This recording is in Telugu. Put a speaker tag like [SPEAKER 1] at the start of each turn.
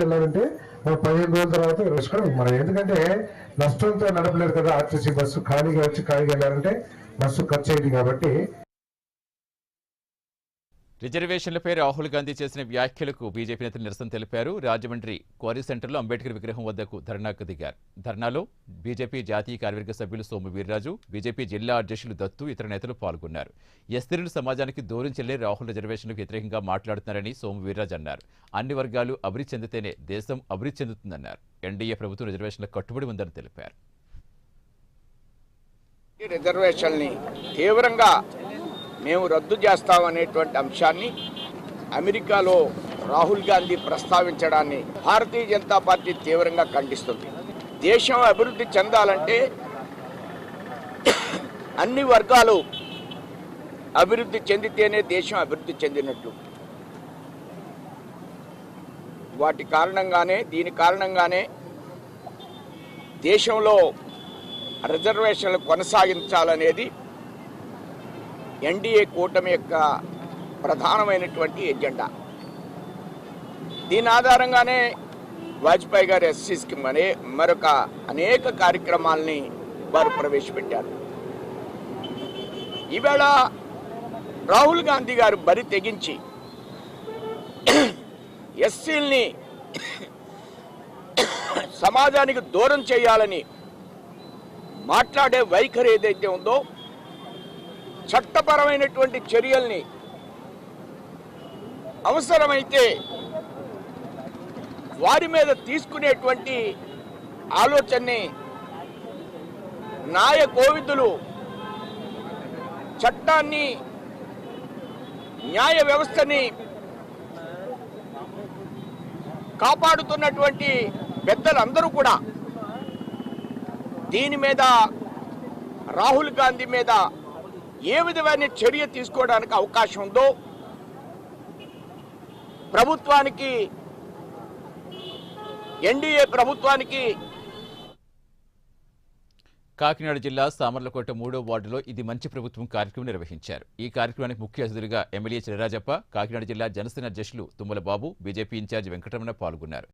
[SPEAKER 1] వెళ్ళాలంటే మనం పదిహేను రోజుల తర్వాత వేసుకోవడం మనం. ఎందుకంటే నష్టంతో నడపలేరు కదా ఆర్టీసీ బస్సు. ఖాళీగా వచ్చి ఖాళీగా వెళ్ళాలంటే బస్సు ఖర్చు అయింది కాబట్టి
[SPEAKER 2] రిజర్వేషన్లపై రాహుల్ గాంధీ చేసిన వ్యాఖ్యలకు బీజేపీ నేతలు నిరసన తెలిపారు. రాజమండ్రి క్వారీ సెంటర్లో అంబేద్కర్ విగ్రహం వద్దకు ధర్నాకు దిగారు. ధర్నాలో బీజేపీ జాతీయ కార్యవర్గ సభ్యులు సోము వీర్రాజు బీజేపీ జిల్లా అధ్యక్షులు దత్తు ఇతర నేతలు పాల్గొన్నారు. ఎస్తిరుల సమాజానికి దూరం చెల్లే రాహుల్ రిజర్వేషన్లకు వ్యతిరేకంగా మాట్లాడుతున్నారని సోము వీర్రాజు అన్నారు. అన్ని వర్గాలు అభివృద్ధి చెందితేనే దేశం అభివృద్ధి చెందుతుందన్నారు. ఎన్డీఏ ప్రభుత్వం రిజర్వేషన్లకు కట్టుబడి ఉందని తెలిపారు.
[SPEAKER 3] రిజర్వేషన్ని తీవ్రంగా మేము రద్దు చేస్తామనేటువంటి అంశాన్ని అమెరికాలో రాహుల్ గాంధీ ప్రస్తావించడాన్ని భారతీయ జనతా పార్టీ తీవ్రంగా ఖండిస్తుంది. దేశం అభివృద్ధి చెందాలంటే అన్ని వర్గాలు అభివృద్ధి చెందితేనే దేశం అభివృద్ధి చెందినట్లు వాటి కారణంగానే దీని కారణంగానే దేశంలో రిజర్వేషన్లు కొనసాగించాలనేది ఎన్డీఏ కూటమి యొక్క ప్రధానమైనటువంటి ఎజెండా. దీని ఆధారంగానే వాజ్పేయి గారు ఎస్సీ స్కీమ్ అనే మరొక అనేక కార్యక్రమాల్ని వారు ప్రవేశపెట్టారు. ఈవేళ రాహుల్ గాంధీ గారు బరి తెగించి ఎస్సీల్ని సమాజానికి దూరం చేయాలని మాట్లాడే వైఖరి ఏదైతే ఉందో చట్టపరమైనటువంటి చర్యల్ని అవసరమైతే వారి మీద తీసుకునేటువంటి ఆలోచనని న్యాయ కోవిదులు చట్టాన్ని న్యాయ వ్యవస్థని కాపాడుతున్నటువంటి పెద్దలందరూ కూడా దీని మీద రాహుల్ గాంధీ మీద ఏ విధమైన చర్య తీసుకోవడానికి అవకాశం ఉందో ప్రభుత్వానికి ఎన్డీఏ ప్రభుత్వానికి
[SPEAKER 2] కాకినాడ జిల్లా సామర్లకోట మూడో వార్డులో ఇది మంచి ప్రభుత్వం కార్యక్రమం నిర్వహించారు. ఈ కార్యక్రమానికి ముఖ్య అతిథులుగా ఎమ్మెల్యే చిరరాజప్ప కాకినాడ జిల్లా జనసేన అధ్యక్షులు Tummala Babu BJP in charge Venkataramana పాల్గొన్నారు.